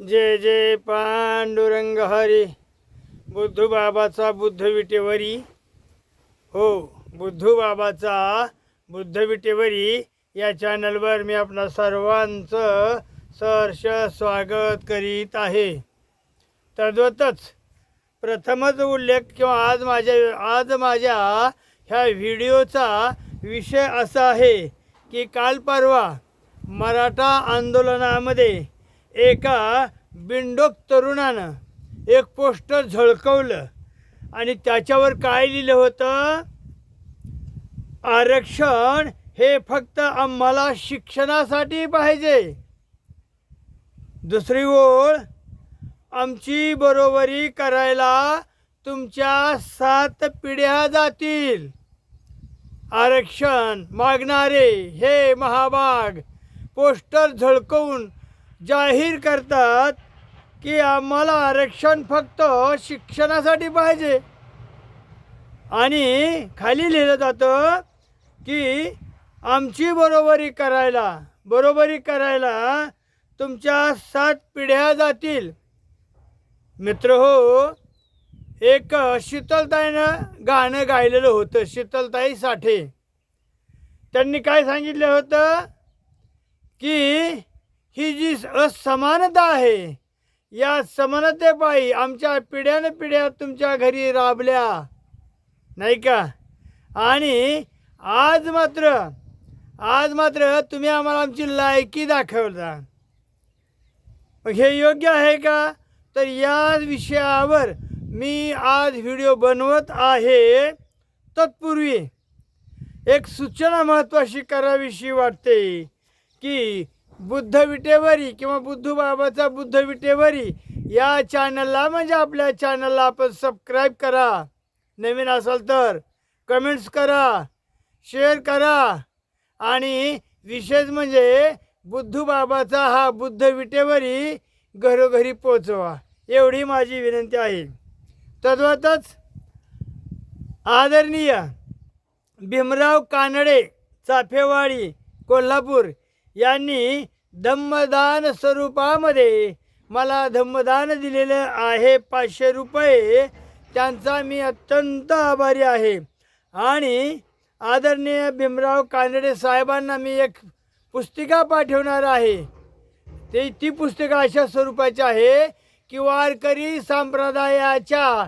जय जय पांडुरंग हरी. बुद्धू बाबाचा बुद्ध विटेवरी हो बुद्धूबाबाचा बुद्ध विटेवरी या चॅनलवर मी आपणा सर्वांचं सहर्ष स्वागत करीत आहे. तद्वतच प्रथमच उल्लेख किंवा आज माझ्या आज माझ्या ह्या व्हिडिओचा विषय असा आहे की काल परवा मराठा आंदोलनामध्ये एका बिंडोक तरुणानं एक पोस्टर झळकवलं आणि त्याच्यावर काय लिहिलं होतं? आरक्षण हे फक्त आम्हाला शिक्षणासाठी पाहिजे. दुसरी ओळ आमची बरोबरी करायला तुमच्या सात पिढ्या जातील. आरक्षण मागणारे हे महाभाग पोस्टर झळकवून जाहीर करतात की आम्हाला आरक्षण फक्त शिक्षणासाठी पाहिजे. आणि खाली लिहिलं जातं की आमची बरोबरी करायला बरोबरी करायला तुमच्या सात पिढ्या जातील. मित्र हो एक शीतलताईनं गाणं गायलेलं होतं शीतलताई साठे. त्यांनी काय सांगितलं होतं? की ही जी असमानता आहे या समानतेपायी आमच्या पिढ्यान पिढ्या तुमच्या घरी राबल्या. नाही का? आणि आज मात्र आज मात्र तुम्ही आम्हाला आमची लायकी दाखवता. मग हे योग्य आहे का? तर या विषयावर मी आज व्हिडिओ बनवत आहे तत्पूर्वी. एक सूचना महत्त्वाची करावीशी वाटते की बुद्ध विटेवरी किंवा बुद्धूबाबाचा बुद्धविटेवरी बुद्ध विटेवरी या चॅनलला म्हणजे आपल्या चॅनलला आपण सबस्क्राईब करा. नवीन असाल तर कमेंट्स करा शेअर करा. आणि विशेष म्हणजे बुद्धूबाबाचा हा बुद्ध विटेवरी घरोघरी पोचवा एवढी माझी विनंती आहे. तद्वतच आदरणीय भीमराव कानडे चाफेवाडी कोल्हापूर यांनी धम्मदान स्वरूपामध्ये मला धम्मदान दिलेलं आहे पाचशे रुपये. त्यांचा मी अत्यंत आभारी आहे. आणि आदरणीय भीमराव कानडे साहेबांना मी एक पुस्तिका पाठवणार आहे. ते ती पुस्तिका अशा स्वरूपाची आहे की वारकरी संप्रदायाच्या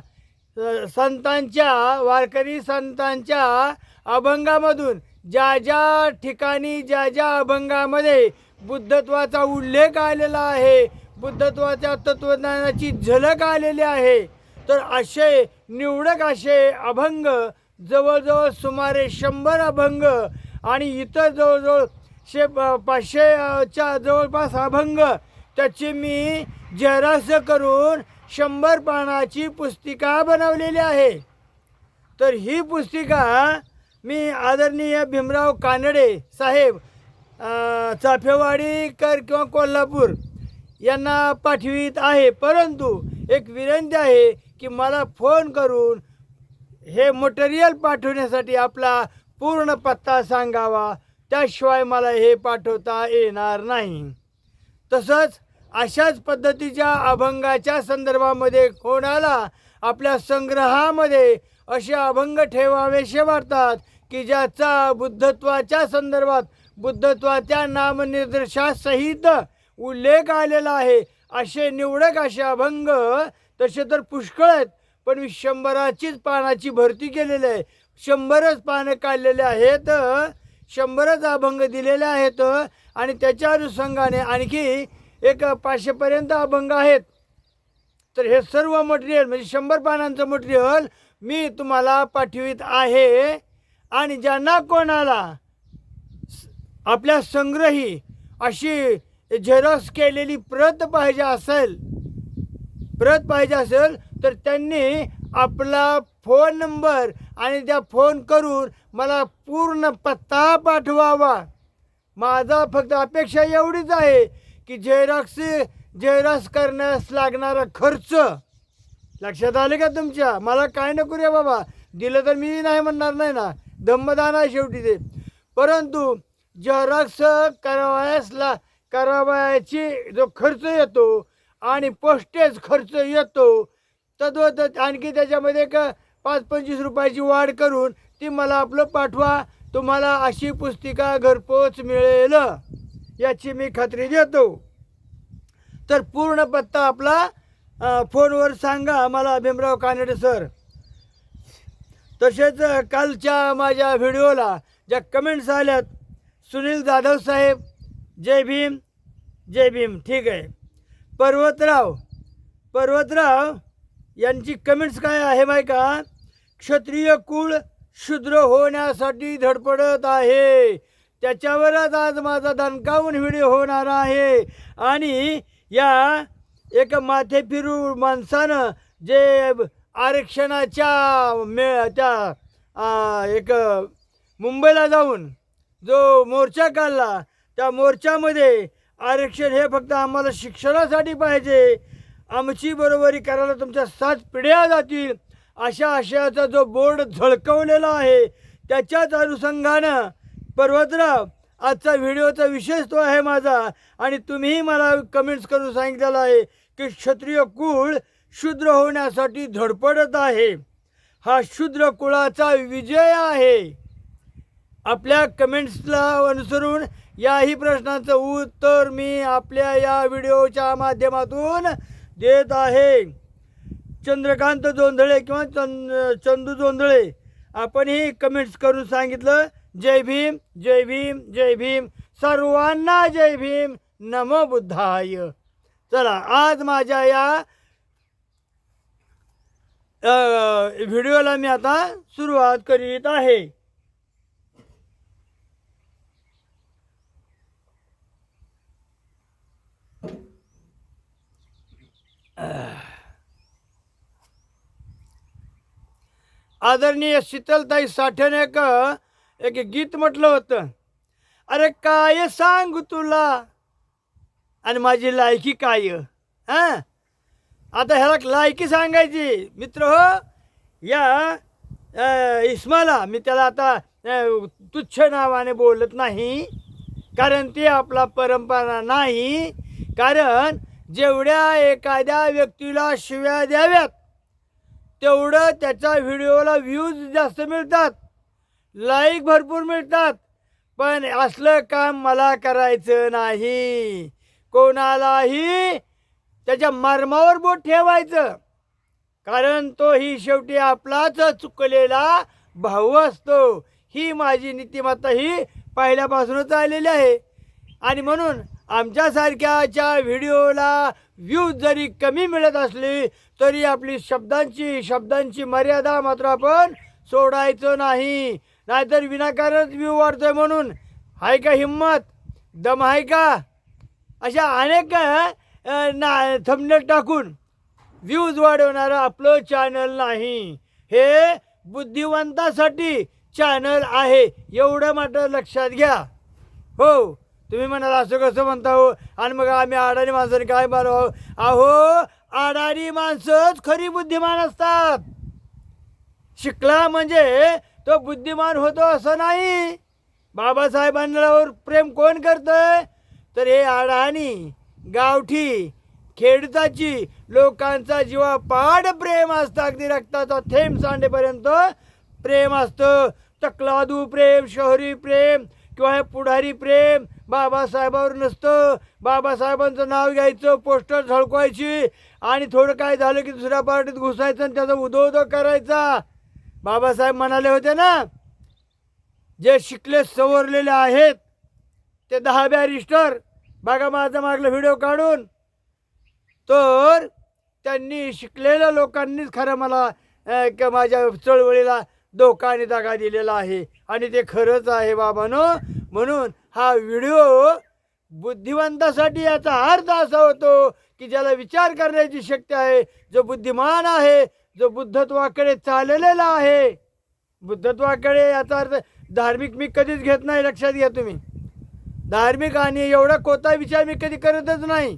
संतांच्या वारकरी संतांच्या अभंगामधून ज्या ज्या ठिकाणी ज्या ज्या अभंगामध्ये बुद्धत्वाचा उल्लेख आलेला आहे. बुद्धत्वाच्या तत्वज्ञानाची झलक आलेली आहे. तर असे निवडक असे अभंग जवळजवळ सुमारे शंभर अभंग आणि इतर जवळजवळ शे पाचशेच्या जवळपास अभंग त्याची मी जरास करून शंभर पानाची पुस्तिका बनवलेली आहे. तर ही पुस्तिका मी आदरणीय भीमराव कानडे साहेब चाफेवाडीकर किंवा कोल्हापूर यांना पाठवित आहे. परंतु एक विनंती आहे की मला फोन करून हे मटेरियल पाठवण्यासाठी आपला पूर्ण पत्ता सांगावा. त्याशिवाय मला हे पाठवता येणार नाही. तसंच अशाच पद्धतीच्या अभंगाच्या संदर्भामध्ये कोणाला आपल्या संग्रहामध्ये असे अभंग ठेवावेसे वाटतात की ज्याचा बुद्धत्वाच्या संदर्भात बुद्धत्वाच्या नामनिर्देशासहित उल्लेख आलेला आहे. असे निवडक असे अभंग तसे तर पुष्कळ आहेत. पण मी शंभराचीच पानाची भरती केलेली आहे. शंभरच पानं काढलेले आहेत. शंभरच अभंग दिलेले आहेत. आणि त्याच्या अनुषंगाने आणखी एक पाचशेपर्यंत अभंग आहेत. तर हे सर्व मटेरियल म्हणजे शंभर पानांचं मटेरियल मी तुम्हाला पाठवित आहे. आणि ज्यांना कोणाला आपल्या संग्रही अशी झेरॉक्स केलेली प्रत पाहिजे असेल प्रत पाहिजे असेल तर त्यांनी आपला फोन नंबर आणि त्या फोन करून मला पूर्ण पत्ता पाठवावा. माझा फक्त अपेक्षा एवढीच आहे की झेरॉक्स झेरॉक्स करण्यास लागणारा खर्च लक्षात आले का तुमच्या? मला काय नको रे बाबा? दिलं तर मी नाही म्हणणार नाही ना. धम्मदान आहे शेवटी ते. परंतु झेरॉक्स करावयास ला करावयाची जो खर्च येतो आणि पोस्टेज खर्च येतो तद्वत आणखी त्याच्यामध्ये एक पाच पंचवीस रुपयाची वाढ करून ती मला आपलं पाठवा तुम्हाला अशी पुस्तिका घरपोच मिळेल याची मी खात्री देतो. तर पूर्ण पत्ता आपला फोनवर सांगा मला भीमराव कानडे सर. तसेच कालच्या माझ्या व्हिडिओला ज्या कमेंट्स आल्यात सुनील जाधव साहेब जय भीम जय भीम ठीक आहे. पर्वतराव पर्वतराव यांची कमेंट्स काय आहे माहिती का? क्षत्रिय कुळ शूद्र होण्यासाठी धडपडत आहे. त्याच्यावरच आज माझा दणकावून व्हिडिओ होणार आहे. आणि या एक माथे फिरू माणसानं जे आरक्षणाच्या मे त्या एक मुंबईला जाऊन जो मोर्चा काढला त्या मोर्चामध्ये आरक्षण हे फक्त आम्हाला शिक्षणासाठी पाहिजे. आमची बरोबरी करायला तुमच्या सात पिढ्या जातील. अशा आशयाचा जो बोर्ड झळकवलेला आहे त्याच्याच अनुषंगानं पर्वतराव आजचा व्हिडिओचा विशेष तो आहे माझा आणि तुम्हीही मला कमेंट्स करून सांगितलेला आहे की क्षत्रिय कुळ शूद्र होण्यासाठी धडपडत आहे. हा शूद्र कुळाचा विजय आहे. आपल्या कमेंट्सला अनुसरून याही प्रश्नाचं उत्तर मी आपल्या या व्हिडिओच्या माध्यमातून देत आहे. चंद्रकांत जोंधळे किंवा चंद चंदू जोंधळे आपणही कमेंट्स करून सांगितलं. जय भीम जय भीम जय भीम. सर्वांना जय भीम. नमो बुद्धाय. चला आज माझ्या या व्हिडिओला मी आता सुरुवात करीत आहे. आदरणीय शीतलताई साठ्याने एक एक गीत म्हटलं होतं. अरे काय सांगू तुला? आणि माझी लायकी काय? हां? आता ह्याला लायकी सांगायची. मित्र हो या इस्माला मी त्याला आता तुच्छ नावाने बोलत नाही. कारण ती आपला परंपरा नाही. कारण जेवढ्या एखाद्या व्यक्तीला शिव्या द्याव्यात तेवढं त्याच्या व्हिडिओला व्ह्यूज जास्त मिळतात लाईक भरपूर मिळतात. पण असलं काम मला करायचं नाही. कोणालाही त्याच्या मर्मावर बोट ठेवायचं. कारण तो ही शेवटी आपलाच चुकलेला भाऊ असतो. ही माझी नीतिमत्ता ही पहिल्यापासूनच आलेली आहे. आणि म्हणून आमच्यासारख्याच्या व्हिडिओला व्ह्यूज जरी कमी मिळत असली तरी आपली शब्दांची शब्दांची मर्यादा मात्र आपण सोडायचं नाही. नाहीतर विनाकारणच व्ह्यू वाढतोय म्हणून. आहे का हिंमत? दम आहे का? अशा अनेक ना थंबनेल टाकून व्ह्यूज वाढवणारं आपलं चॅनल नाही. हे बुद्धिवंतासाठी चॅनल आहे. एवढं मात्र लक्षात घ्या. हो. तुम्ही म्हणाल असं कसं म्हणता हो? आणि मग आम्ही अडाणी माणसाने काय मारावं अहो अडाणी माणसंच खरी बुद्धिमान असतात. शिकला म्हणजे तो बुद्धिमान होतो असं नाही. बाबासाहेबांवर प्रेम कोण करतंय? तर हे अडाणी गावठी खेडताची लोकांचा जीवा पाड प्रेम असतं. अगदी रक्ताचा थेंब सांडेपर्यंत प्रेम असतं. तकलादू प्रेम शहरी प्रेम किंवा हे पुढारी प्रेम. बाबासाहेबावर नसतं. बाबासाहेबांचं नाव घ्यायचं पोस्टर झळकवायची. आणि थोडं काय झालं की दुसऱ्या पार्टीत घुसायचं आणि त्याचा उदो उदो करायचा. बाबासाहेब म्हणाले होते ना जे शिकले सवरलेले आहेत ते दहा बॅरिस्टर बघा माझा मागला व्हिडिओ काढून. तर त्यांनी शिकलेल्या लोकांनीच खरं मला माझ्या चळवळीला धोका आणि दगा दिलेला आहे. आणि ते खरंच आहे बाबानो. म्हणून हा व्हिडिओ बुद्धिवंतासाठी याचा अर्थ असा होतो की ज्याला विचार करण्याची शक्ती आहे जो बुद्धिमान आहे जो बुद्धत्वाकडे चाललेला आहे. बुद्धत्वाकडे याचा अर्थ धार्मिक मी कधीच घेत नाही लक्षात घ्या तुम्ही. धार्मिक आणि एवढा कोता विचार मी कधी करतच नाही.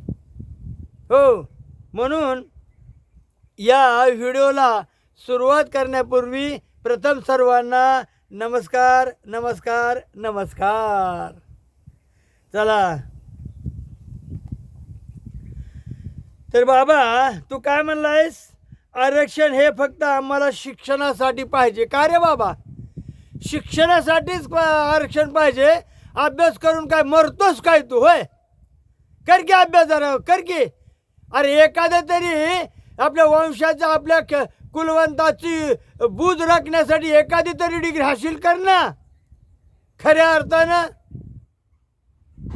हो. म्हणून या व्हिडिओला सुरुवात करण्यापूर्वी प्रथम सर्वांना नमस्कार नमस्कार नमस्कार. चला. तर बाबा तू काय म्हणलायस? आरक्षण हे फक्त आम्हाला शिक्षणासाठी पाहिजे. का रे बाबा? शिक्षणासाठीच आरक्षण पाहिजे. अभ्यास करून काय मरतोस काय तू होय? कर की अभ्यास कर की. अरे एखाद्या तरी आपल्या वंशाचा आपल्या कुलवंताची बूज राखण्यासाठी एखादी तरी डिग्री हासिल कर ना. खऱ्या अर्थानं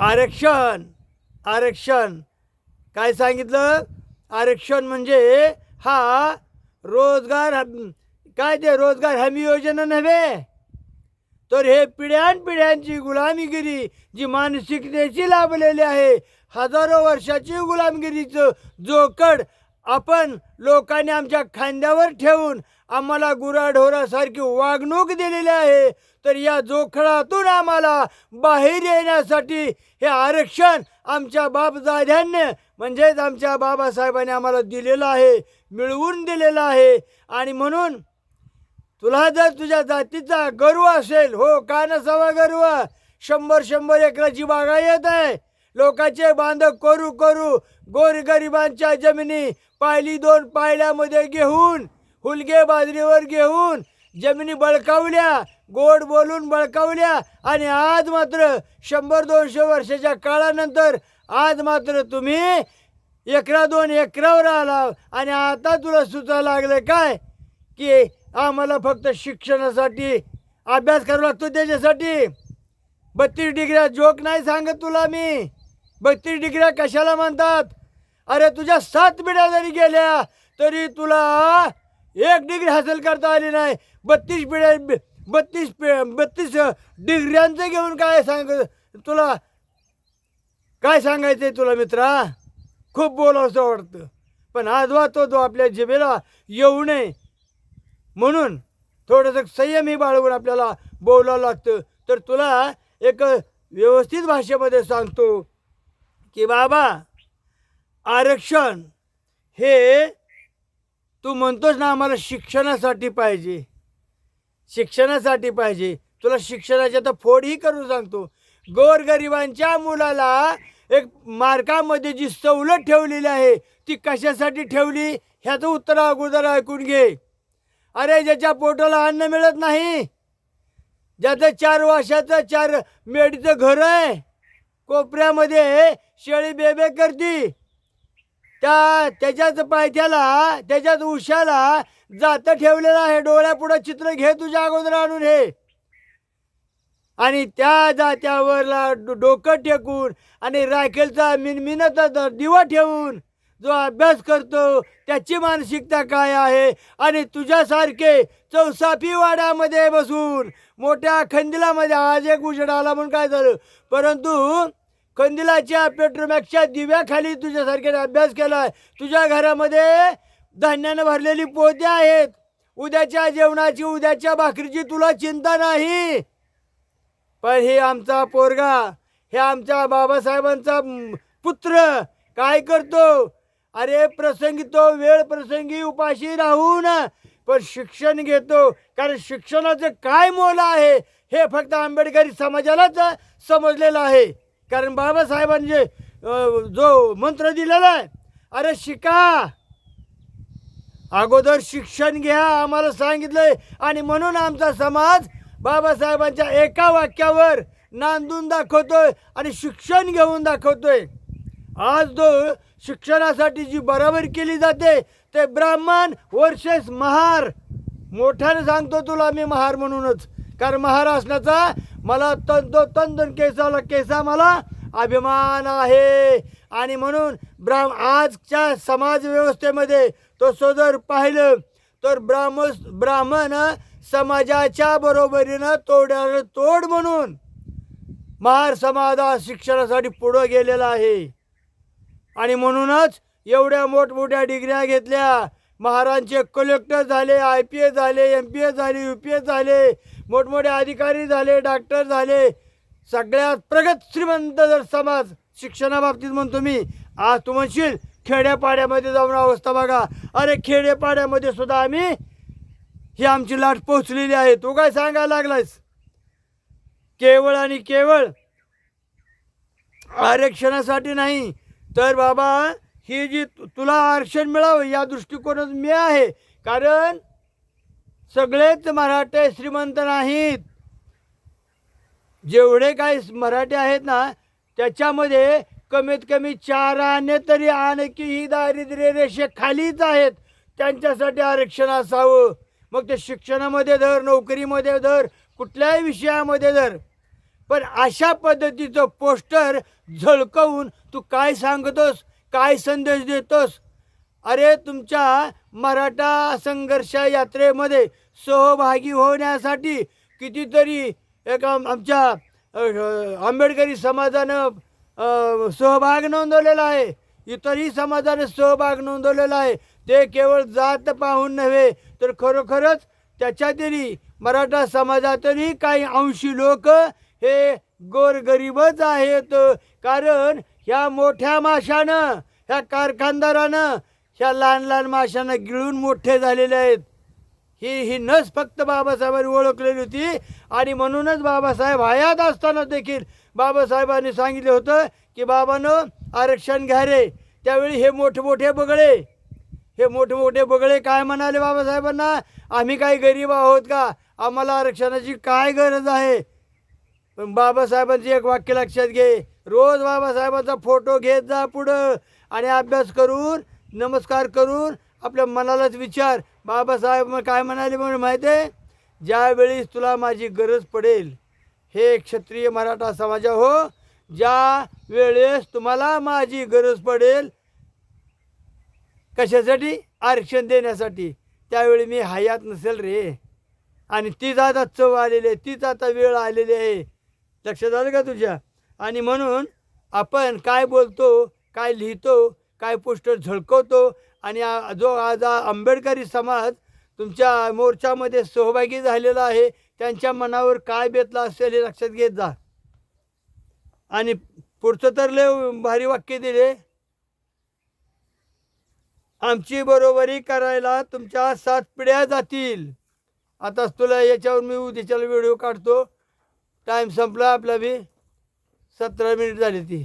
आरक्षण आरक्षण. काय सांगितलं? आरक्षण म्हणजे हा रोजगार हम- काय ते रोजगार हमी योजना नव्हे. तर हे पिढ्यानपिढ्यांची गुलामीगिरी जी मानसिकतेची लाभलेली आहे हजारो वर्षाची गुलामगिरीचं जोकड आपण लोकांनी आमच्या खांद्यावर ठेवून आम्हाला गुराढोरासारखी वागणूक दिलेली आहे तर या जोखडातून आम्हाला बाहेर येण्यासाठी हे आरक्षण आमच्या बापदाद्यांनी म्हणजेच आमच्या बाबासाहेबांनी आम्हाला दिलेलं आहे मिळवून दिलेलं आहे. आणि म्हणून तुला जर तुझ्या जातीचा गर्व असेल हो का नसावा गर्व? शंभर शंभर एकराची बागा येत आहे. लोकांचे बांधव करू करू गोरगरिबांच्या जमिनी पायली दोन पायल्यामध्ये घेऊन हुलगे बाजरीवर घेऊन जमिनी बळकावल्या गोड बोलून बळकावल्या आणि आज मात्र शंभर दोनशे वर्षाच्या काळानंतर आज मात्र तुम्ही एकरा दोन एकरावर आला आणि आता तुला सुचा लागलं काय? की आम्हाला फक्त शिक्षणासाठी अभ्यास करावा लागतो त्याच्यासाठी? बत्तीस डिग्र्या जोक नाही सांगत तुला मी. बत्तीस डिग्र्या कशाला म्हणतात? अरे तुझ्या सात पिढ्या जरी गेल्या तरी तुला एक डिग्री हासिल करता आली नाही. बत्तीस पिढ्या बत्तीस पि बत्तीस डिग्र्यांचं घेऊन काय सांग तुला काय सांगायचंय तुला मित्रा? खूप बोलावंसं वाटतं. पण आजवा तो तो आपल्या जिभेला येऊ नये. म्हणून थोडंसं संयमी बाळगून आपल्याला बोलावं लागतं. तर तुला एक व्यवस्थित भाषेमध्ये सांगतो. की बाबा आरक्षण हे तू म्हणतोस ना आम्हाला शिक्षणासाठी पाहिजे. शिक्षणासाठी पाहिजे. तुला शिक्षणाच्या तर फोडही करून सांगतो. गोरगरिबांच्या मुलाला एक मार्कामध्ये जी सवलत ठेवलेली आहे ती कशासाठी ठेवली? ह्याचं उत्तर अगोदर ऐकून घे. अरे ज्याच्या पोटाला अन्न मिळत नाही ज्याचं चार वर्षाचं चार मेडीचं घर आहे कोपऱ्यामध्ये शेळी बेबे करती. त्या त्याच्याच पायथ्याला त्याच्याच उशाला जातं ठेवलेलं आहे. डोळ्यापुढं चित्र घे तुझ्या अगोदर आणून हे. आणि त्या जात्यावरला डो- डोकं टेकून आणि राखेलचा मिनमिनता दिवा ठेवून जो अभ्यास करतो त्याची मानसिकता काय आहे? आणि तुझ्यासारखे चौसाफी वाड्यामध्ये बसून मोठ्या खंदिलामध्ये आज एक उजेड आला म्हणून काय झालं? परंतु कंदिलाच्या पेट्रोमॅक्सच्या दिव्याखाली तुझ्यासारखे अभ्यास केलाय. तुझ्या घरामध्ये धान्यानं भरलेली पोते आहेत. उद्याच्या जेवणाची उद्याच्या भाकरीची तुला चिंता नाही? पण हे आमचा पोरगा हे आमच्या बाबासाहेबांचा पुत्र काय करतो? अरे प्रसंगी तो वेळ प्रसंगी उपाशी राहून पण शिक्षण घेतो. कारण शिक्षणाचं काय मोल आहे हे फक्त आंबेडकरी समाजालाच समजलेलं आहे. कारण बाबासाहेबांचे जो मंत्र दिलेला आहे अरे शिका अगोदर शिक्षण घ्या आम्हाला सांगितलंय. आणि म्हणून आमचा समाज बाबासाहेबांच्या एका वाक्यावर नांदून दाखवतोय आणि शिक्षण घेऊन दाखवतोय. आज जो शिक्षणासाठी जी बराबरी केली जाते ते ब्राह्मण वर्सेस महार. मोठ्याने सांगतो तुला मी महार म्हणूनच. कारण महार असण्याचा मला तंतोतंत केसाला केसा मला अभिमान आहे. आणि म्हणून ब्राह्म आजच्या समाजव्यवस्थेमध्ये तो जर पाहिलं तर ब्राह्म ब्राह्मण समाजाच्या बरोबरीनं तोड्याला तोड म्हणून महार समाज शिक्षणासाठी पुढं गेलेला आहे. आणि म्हणूनच एवढ्या मोठमोठ्या डिग्र्या घेतल्या. महाराजचे कलेक्टर झाले आय पी एस झाले एम पी एस झाले यू पी एस झाले मोठमोठे अधिकारी झाले डॉक्टर झाले. सगळ्यात प्रगत श्रीमंत जर समाज शिक्षणाबाबतीत म्हणतो मी आज तू म्हणशील खेड्यापाड्यामध्ये जाऊन अवस्था बघा. अरे खेड्यापाड्यामध्ये सुद्धा आम्ही ही आमची लाट पोहोचलेली आहे. तू काय सांगायला लागलायस? केवळ आणि केवळ आरक्षणासाठी नाही तर बाबा ही जी तु- तुला आरक्षण मिळावं या दृष्टिकोनात मी आहे. कारण सगळेच मराठे श्रीमंत नाहीत. जेवढे काही मराठे आहेत ना त्याच्यामध्ये कमीत कमी चार आणे तरी आणखीही दारिद्र्य रेषेखालीच आहेत. त्यांच्यासाठी आरक्षण असावं. मग ते शिक्षणामध्ये धर नोकरीमध्ये धर कुठल्याही विषयामध्ये धर. पण अशा पद्धतीचं पोस्टर झळकवून तू काय सांगतोस काय संदेश देतोस? अरे तुमच्या मराठा संघर्ष यात्रेमध्ये सहभागी होण्यासाठी कितीतरी एका आमच्या आंबेडकरी समाजानं सहभाग नोंदवलेला आहे. इतरही समाजाने सहभाग नोंदवलेला आहे. ते केवळ जात पाहून नव्हे तर खरोखरच त्याच्यातरी मराठा समाजातही काही अंशी लोक हे गोरगरीबच आहेत. कारण ह्या मोठ्या माशानं ह्या कारखानदारानं ह्या लहान लहान माशांना गिळून मोठे झालेले आहेत. ही ही नस फक्त बाबासाहेबांनी ओळखलेली होती आणि म्हणूनच बाबासाहेब हयात असताना देखील बाबासाहेबांनी सांगितलं होतं की बाबानं आरक्षण घ्या रे. त्यावेळी हे मोठे मोठे बगळे. हे मोठे मोठे बगळे काय म्हणाले बाबासाहेबांना? आम्ही काही गरीब आहोत का? आम्हाला आरक्षणाची काय गरज आहे? पण बाबासाहेबांचे एक वाक्य लक्षात घे. रोज बाबासाहेबांचा फोटो घेत जा पुढं आणि अभ्यास करून नमस्कार करून आपल्या मनालाच विचार. बाबासाहेब काय म्हणाले म्हणून माहिती आहे? ज्यावेळेस तुला माझी गरज पडेल हे क्षत्रिय मराठा समाजा हो ज्या वेळेस तुम्हाला माझी गरज पडेल कशासाठी? आरक्षण देण्यासाठी. त्यावेळी मी हयात नसेल रे. आणि तीच आता चव आलेली आहे तीच आता वेळ आलेली आहे. लक्षात आलं का तुझ्या? आणि म्हणून आपण काय बोलतो काय लिहितो काय पोस्टर झळकवतो आणि जो आज आंबेडकरी समाज तुमच्या मोर्चामध्ये सहभागी झालेला आहे त्यांच्या मनावर काय बेतला असेल हे लक्षात घेत जा. आणि पुढचं तर लय भारी वाक्य दिले. आमची बरोबरी करायला तुमच्या सात पिढ्या जातील. आताच तुला याच्यावर मी उद्याच्याला व्हिडिओ काढतो. टाईम संपला आपला बी. सतरा मिनिट झाली ती.